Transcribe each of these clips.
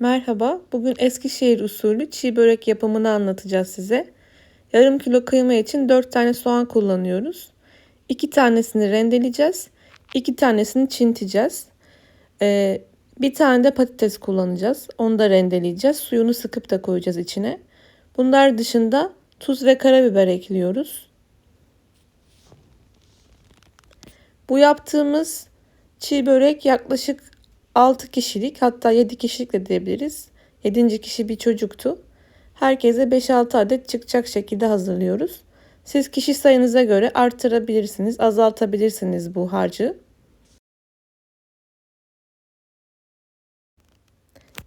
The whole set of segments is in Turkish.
Merhaba, bugün Eskişehir usulü çiğ börek yapımını anlatacağız size. Yarım kilo kıyma için 4 tane soğan kullanıyoruz. 2 tanesini rendeleyeceğiz, 2 tanesini çinteceğiz. Ee, bir tane de patates kullanacağız. Onu da rendeleyeceğiz. Suyunu sıkıp da koyacağız içine. Bunlar dışında tuz ve karabiber ekliyoruz. Bu yaptığımız çiğ börek yaklaşık 6 kişilik hatta 7 kişilik de diyebiliriz. 7. kişi bir çocuktu. Herkese 5-6 adet çıkacak şekilde hazırlıyoruz. Siz kişi sayınıza göre artırabilirsiniz, azaltabilirsiniz bu harcı.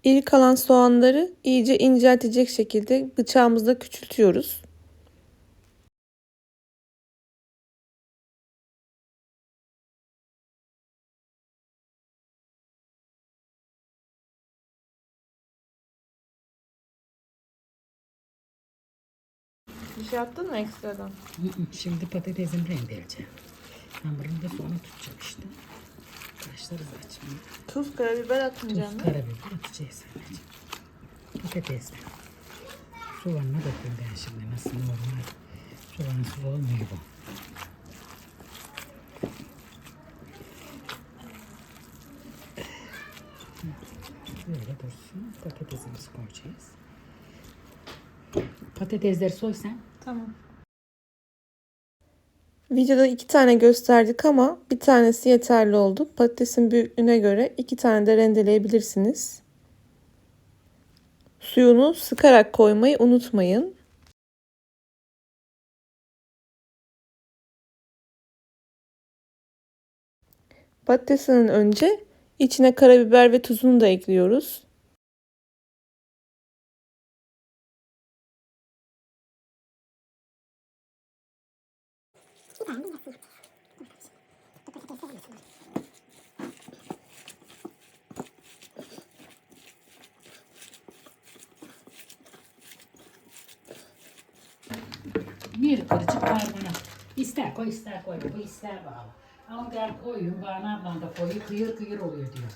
İri kalan soğanları iyice inceltecek şekilde bıçağımızla küçültüyoruz. Bir şey yaptın mı ekstradan? Şimdi patatesimi rendeleyeceğim. Hamurunu da sonra tutacağım işte. Başlarız açmaya. Tuz, karabiber atmayacağım. Tuz, karabiber atacağız anneciğim. Patatesle. Soğanına bakıyorum ben şimdi nasıl normal. Soğansız olmuyor bu. Böyle dursun. Patatesimizi koyacağız. Patatesleri soy sen. Tamam. Videoda iki tane gösterdik ama bir tanesi yeterli oldu. Patatesin büyüklüğüne göre iki tane de rendeleyebilirsiniz. Suyunu sıkarak koymayı unutmayın. Patatesinin önce içine karabiber ve tuzunu da ekliyoruz. Bir kırıcık karbonat. İster koy ister koy. Bu ister bağlı. Ama der koyun bana ablan da koyu kıyır kıyır oluyor diyor.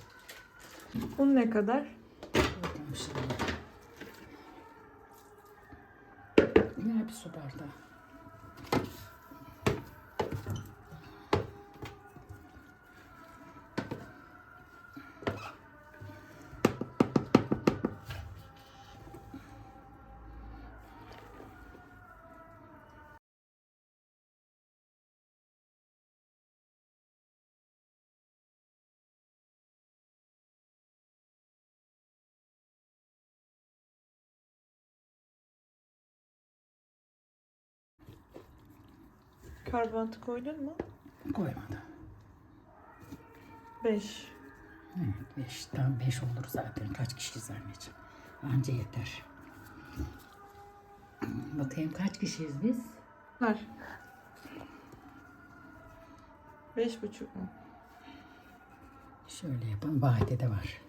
Un ne kadar? Yine bir su bardağı. Karbonatı koydun mu? Koymadım. 5. Hı, Beş, tam beş olur zaten. Kaç kişiyiz anneciğim? Anca yeter. Bakayım kaç kişiyiz biz? Var. Beş buçuk mu? Şöyle yapalım. Bahide de var.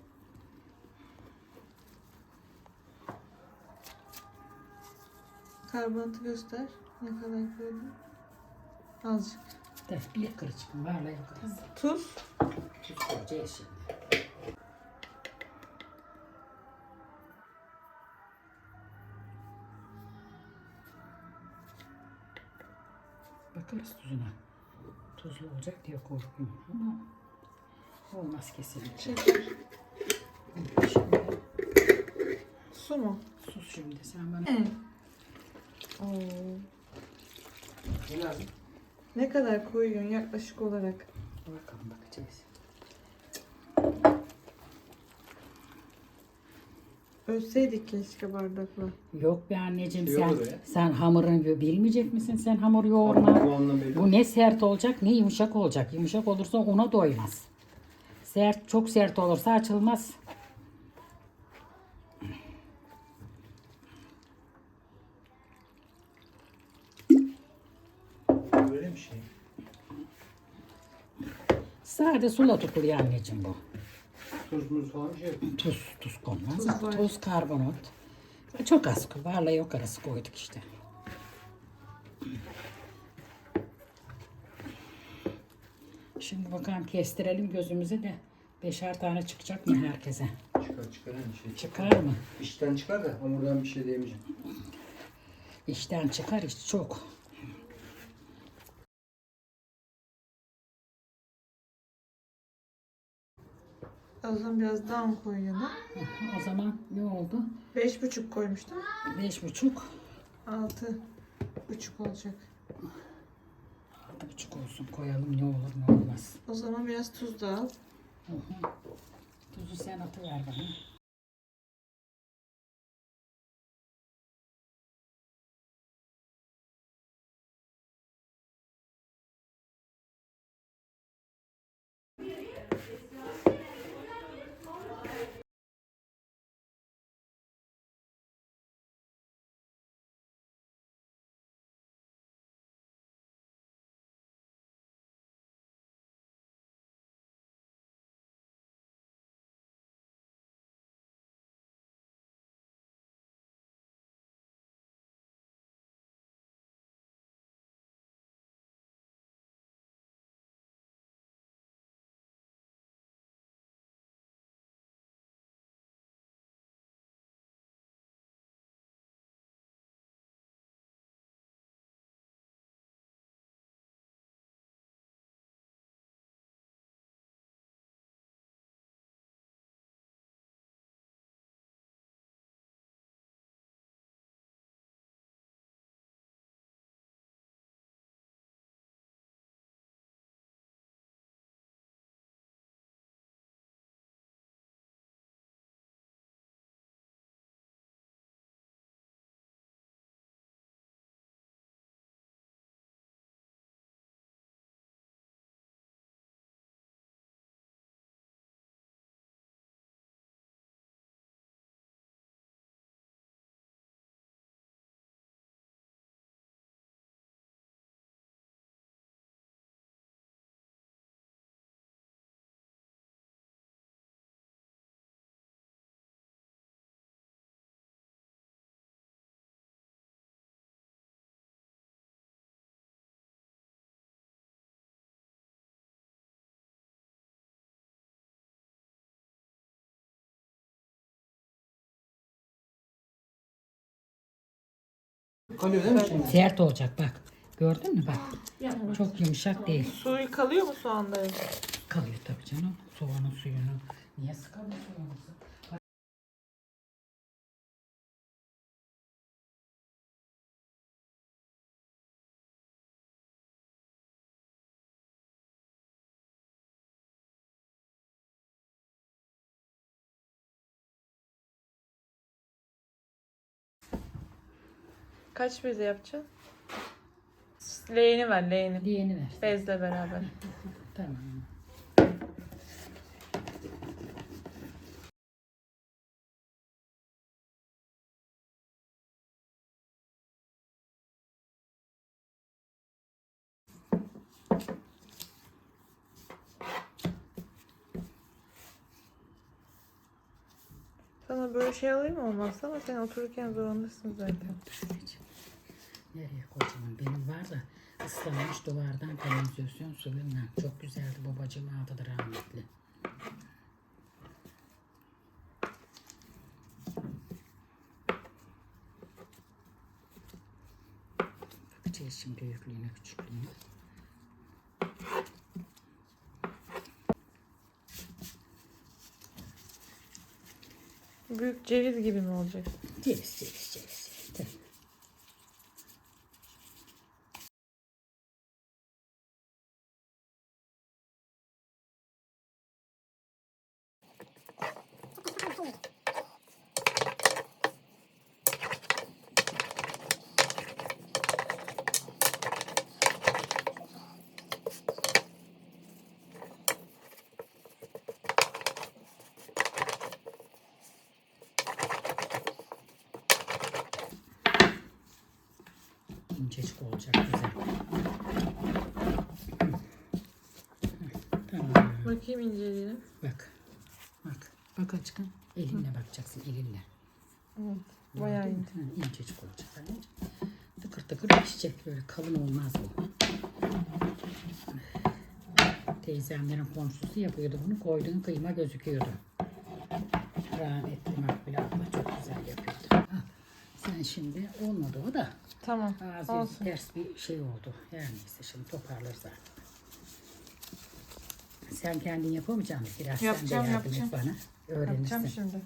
Karbonatı göster. Ne kadar koydun? Azıcık. De bir kırıcık? Varla yaparız. Tuz. Tuz koyacağız şimdi. Bakarız tuzuna. Tuzlu olacak diye korkuyorum ama olmaz kesinlikle. Şeker. Şimdi Su mu? sus şimdi sen bana. Evet. Oo. Ne kadar koyuyorsun yaklaşık olarak? Bakalım bakacağız. Ölseydik keşke bardakla. Yok be anneciğim Şey sen olur ya. sen hamurun bilmeyecek misin sen hamur yoğurma? Kıvamından belli. Bu ne sert olacak ne yumuşak olacak. Yumuşak olursa ona doymaz. Sert çok sert olursa açılmaz. Böyle bir şey. Sade sula tutuluyor anneciğim bu. Tuz muz falan bir şey. Tuz, tuz konmaz. Tuz var. Tuz, karbonat. Çok az. Varla yok arası koyduk işte. Şimdi bakalım kestirelim gözümüzü de beşer tane çıkacak mı herkese? Çıkar. çıkar çıkar hani şey. Çıkar mı? İşten çıkar da hamurdan bir şey diyemeyeceğim. İşten çıkar iş çok. O zaman biraz daha mı koyalım? O zaman ne oldu? Beş buçuk koymuştum. Beş buçuk. Altı buçuk olacak. Altı buçuk olsun koyalım ne olur ne olmaz. O zaman biraz tuz da al. Hı hı. Tuzu sen atıver bana. Kalıyor değil mi şimdi? Sert olacak bak. Gördün mü bak. Çok yumuşak değil. Suyu kalıyor mu soğanda? Kalıyor tabii canım. Soğanın suyunu. Niye sıkalım suyumuzu? Kaç beze yapacaksın? Leğeni ver leğeni. Diyeni ver. Bezle beraber. Tamam. Sana böyle şey alayım mı olmazsa ama sen otururken zorundasın zaten. Nereye kocaman benim var da ıslanmış duvardan kanalizasyon suyuyla. Çok güzeldi babacığım aldıdır rahmetli. Bakacağız şimdi büyüklüğüne küçüklüğüne. Büyük ceviz gibi mi olacak? Ceviz ceviz ceviz. İncecik olacak güzel. Tamam. Bakayım inceliğine. Bak. Bak. Bak açıkın. Elinle bakacaksın elinle. Evet. Bayağı ince. İncecik olacak. Tıkır tıkır pişecek. Böyle kalın olmaz bu. Teyzemlerin komşusu yapıyordu bunu. Koyduğun kıyma gözüküyordu. Rahmetli Makbule abla çok güzel yapıyordu. Sen şimdi olmadı o da. Tamam. Ağzı Olsun. ters bir şey oldu. Her neyse şimdi toparlarız zaten. Sen kendin yapamayacaksın. Biraz sen de Yapacağım, yardım yapacağım. et bana. Öğrenirsin. Yapacağım şimdi.